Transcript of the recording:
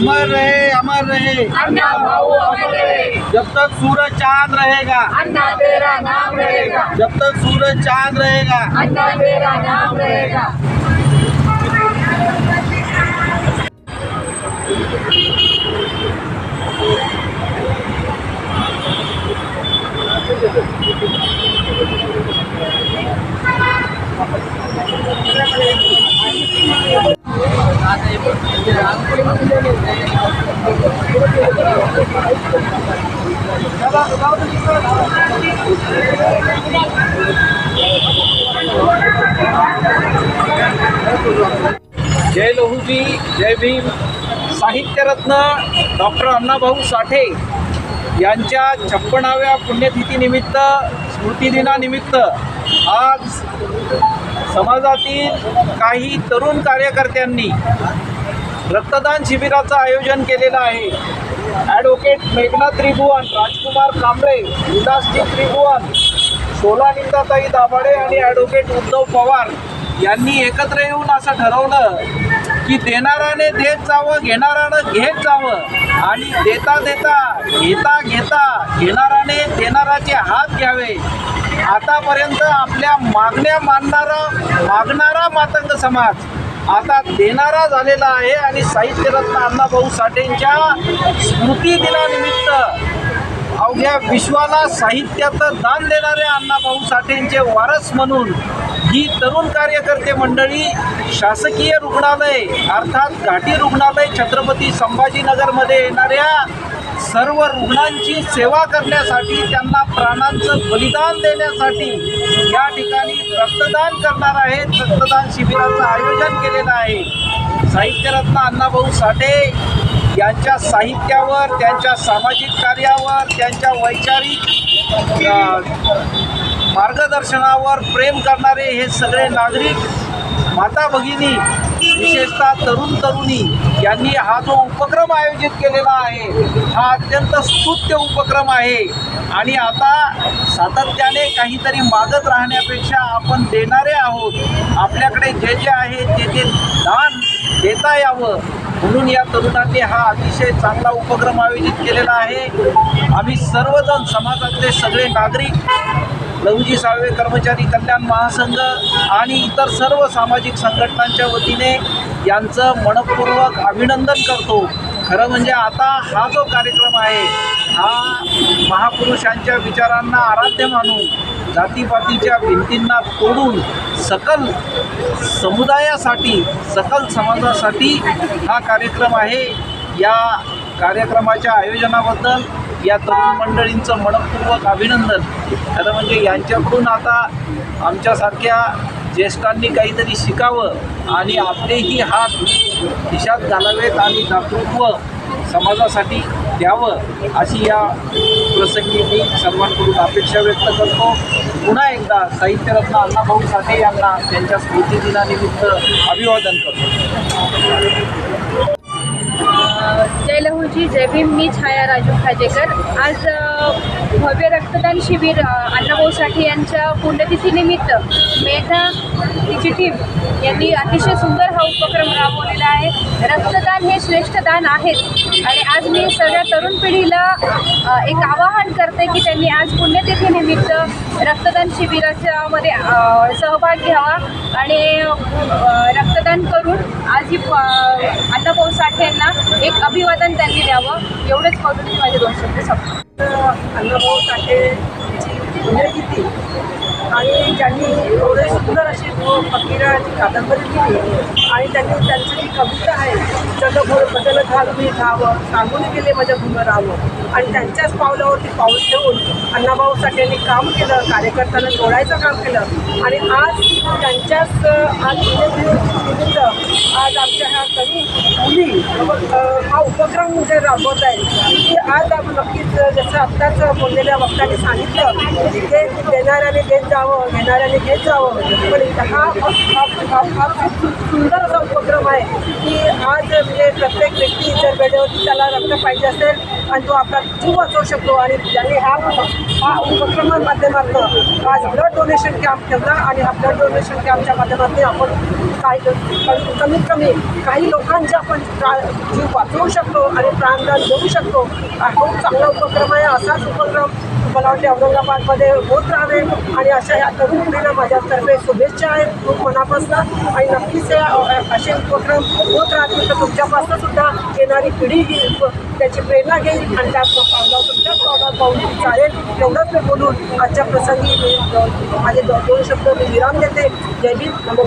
अमर रहे अमर रहे। अन्ना भाऊ अमर रहे। जब तक सूरज चाँद रहेगा। अन्ना तेरा नाम रहेगा। जब तक सूरज चाँद रहेगा। अन्ना तेरा नाम रहेगा। जय लहूजी जय भीम. साहित्यरत्न डॉक्टर अण्णाभाऊ साठे यांच्या छप्पनाव्या पुण्यतिथीनिमित्त स्मृतिदिनानिमित्त आज समाजातील काही तरुण कार्यकर्त्यांनी रक्तदान शिबिराचं आयोजन केलेलं आहे. ॲडव्होकेट मेघना त्रिभुवन राजकुमार कांबळे विलासजी त्रिभुवन सोला निंदाताई दाभाडे आणि ॲडव्होकेट उद्धव पवार यांनी एकत्र येऊन असं ठरवलं की देणाराने देत जावं घेणारानं घेत जावं आणि देता देता घेता घेता घेणाराने देणाराचे हात घ्यावे. आतापर्यंत आपल्या मागण्या मानणारा मागणारा मातंग समाज आता देणारा झालेला आहे आणि साहित्यरत्न अण्णाभाऊ साठेंच्या स्मृती दिनानिमित्त अवघ्या विश्वाला साहित्याचं दान देणारे अण्णाभाऊ साठेंचे वारस म्हणून ही तरुण कार्यकर्ते मंडळी शासकीय रुग्णालय अर्थात घाटी रुग्णालय छत्रपती संभाजीनगरमध्ये येणाऱ्या सर्व रुग्णांची सेवा करण्यासाठी त्यांना प्राणांचं बलिदान देण्यासाठी या ठिकाणी रक्तदान करणार आहेत. रक्तदान शिबिराचं आयोजन केलेलं आहे. साहित्यरत्न अण्णाभाऊ साठे यांच्या साहित्यावर त्यांच्या सामाजिक कार्यावर त्यांच्या वैचारिक मार्गदर्शनावर प्रेम करणारे हे सगळे नागरिक माता भगिनी विशेषतः तरुण तरुणी यांनी हा जो उपक्रम आयोजित केलेला आहे हा अत्यंत स्तुत्य उपक्रम आहे. आणि आता सातत्याने काहीतरी मागत राहण्यापेक्षा आपण देणारे आहोत. आपल्याकडे जे जे आहे ते ते दान देता यावं. म्हणून या तरुणांनी हा अतिशय चांगला उपक्रम आयोजित केलेला आहे. आम्ही सर्वजण समाजातले सगळे नागरिक लहुजी साळवे कर्मचारी कल्याण महासंघ आणि इतर सर्व सामाजिक संघटनांच्या वतीने यांचं मनपूर्वक अभिनंदन करतो. खरं म्हणजे आता हा जो कार्यक्रम आहे हा महापुरुषांच्या विचारांना आराध्य मानून जातीपातीच्या भिंतींना तोडून सकल समुदायासाठी सकल समाजासाठी हा कार्यक्रम आहे. या कार्यक्रमाच्या आयोजनाबद्दल या तरुण मंडळींचं मनपूर्वक अभिनंदन. खरं म्हणजे यांच्याकडून आता आमच्यासारख्या ज्येष्ठांनी काहीतरी शिकावं आणि आपलेही हात खिशात घालावेत आणि दातृत्व समाजासाठी द्यावं अशी या प्रसंगी मी सर्वांकडून अपेक्षा व्यक्त करतो. पुन्हा एकदा साहित्यरत्न अण्णाभाऊ साठे यांना त्यांच्या स्मृतिदिनानिमित्त अभिवादन करतो. जय लहूजी जय भीम मी छाया राजू खाजेकर. आज भव्य रक्तदान शिबिर अण्णाभाऊ साठे यांच्या पुण्यतिथीनिमित्त मेधा तिची टीम यांनी अतिशय सुंदर हा उपक्रम राबवलेला आहे. रक्तदान हे श्रेष्ठ दान आहेच आणि आज मी सगळ्या तरुण पिढीला एक आवाहन करते की त्यांनी आज पुण्यतिथीनिमित्त रक्तदान शिबिराच्या मध्ये सहभाग घ्यावा. आणि रक्तदान करून आज ही प- अण्णाभाऊ साठे यांना एक अभिवादन त्यांनी द्यावं. एवढंच करून मी माझे दोन शब्द संपतो अण्णाभाऊ साठेची पुण्यतिथी आणि त्यांनी एवढे सुंदर अशी फकीराची कादंबरी लिहिली आणि त्यांनी त्यांची जी कविता आहे जगभर बदल घालून घावं सांगून गेले माझ्या राहावं. आणि त्यांच्याच पावलावरती पाऊल ठेवून अण्णाभाऊ साठे यांनी काम केलं कार्यकर्त्यांना जोडायचं काम केलं. आणि आज त्यांच्याच आज निमित्त आज आमच्या ह्या तरुण मुली हा उपक्रम जे राबवत आहे की आज आपण नक्कीच जसं आत्ताच बोललेल्या वक्ताने सांगितलं की ते देणाऱ्याने देत जावं घेणाऱ्याने घेत जावं. पण हा सुंदर असा उपक्रम आहे की आज म्हणजे प्रत्येक व्यक्ती जर वेळेवरती त्याला रक्त पाहिजे असेल आणि तो आपला जीव वाचवू शकतो आणि ज्यांनी हा हा उपक्रम माध्यमातून आज ब्लड डोनेशन कॅम्प ठेवला आणि हा ब्लड डोनेशन कॅम्पच्या माध्यमातून आपण काही कमीत कमी काही लोकांचे आपण जीव वाचवू शकतो आणि प्राणदान देऊ शकतो. हा खूप चांगला उपक्रम आहे असाच उपक्रम मला वाटते औरंगाबादमध्ये होत राहावे आणि अशा या तरुण पिढीला माझ्यातर्फे शुभेच्छा आहेत. खूप मनापासून आणि नक्कीच असे उपक्रम होत राहतील तर तुमच्यापासून सुद्धा येणारी पिढी ही त्याची प्रेरणा घेईल आणि त्या पावलावर तुमच्याच पावलावर पाऊल चालेल. एवढंच मी बोलून आजच्या प्रसंगी मी माझे दोन शब्द मी विराम देते. जय भीम नमो